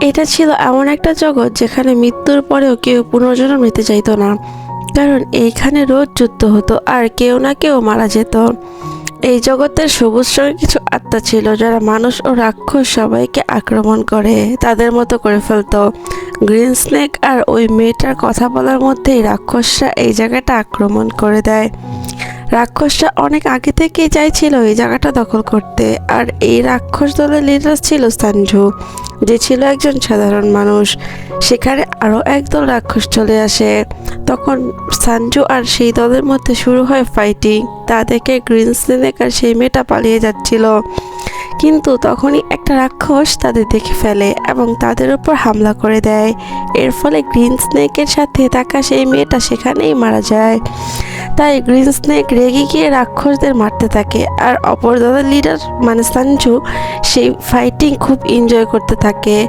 এটা ছিল এমন একটা জগৎ যেখানে মৃত্যুর পরেও কেউ পুনর্জন্ম নিতে চাইতো না। কারণ এইখানে রোজ যুদ্ধ হতো আর কেউ না কেউ মারা যেত। এই জগতের সবুজ রঙের কিছু আত্মা ছিল যারা মানুষ ও রাক্ষস সবাইকে আক্রমণ করে, তাদের মতো করে ফেলতো। গ্রিন স্নেক আর ওই মেয়েটার কথা বলার মধ্যেই রাক্ষসরা এই জায়গাটা আক্রমণ করে দেয়। রাক্ষসরা অনেক আগে থেকে চাইছিল এই জায়গাটা দখল করতে। আর এই রাক্ষস দলের লিডার ছিল সানজু যে ছিল একজন সাধারণ মানুষ। সেখানে আরও একদল রাক্ষস চলে আসে। তখন সানজু আর সেই দলের মধ্যে শুরু হয় ফাইটিং তা দেখে গ্রিন স্নেক আর সেই মেয়েটা পালিয়ে যাচ্ছিল। কিন্তু তখনই একটা রাক্ষস তাদের দেখে ফেলে এবং তাদের উপর হামলা করে দেয়। এর ফলে গ্রিন স্নেকের সাথে থাকা সেই মেয়েটা সেখানেই মারা যায়। তাই গ্রিন স্নেক রেগে গিয়ে রাক্ষসদের মারতে থাকে আর অপর দলের লিডার মানে সঞ্জু সেই ফাইটিং খুব এনজয় করতে থাকে।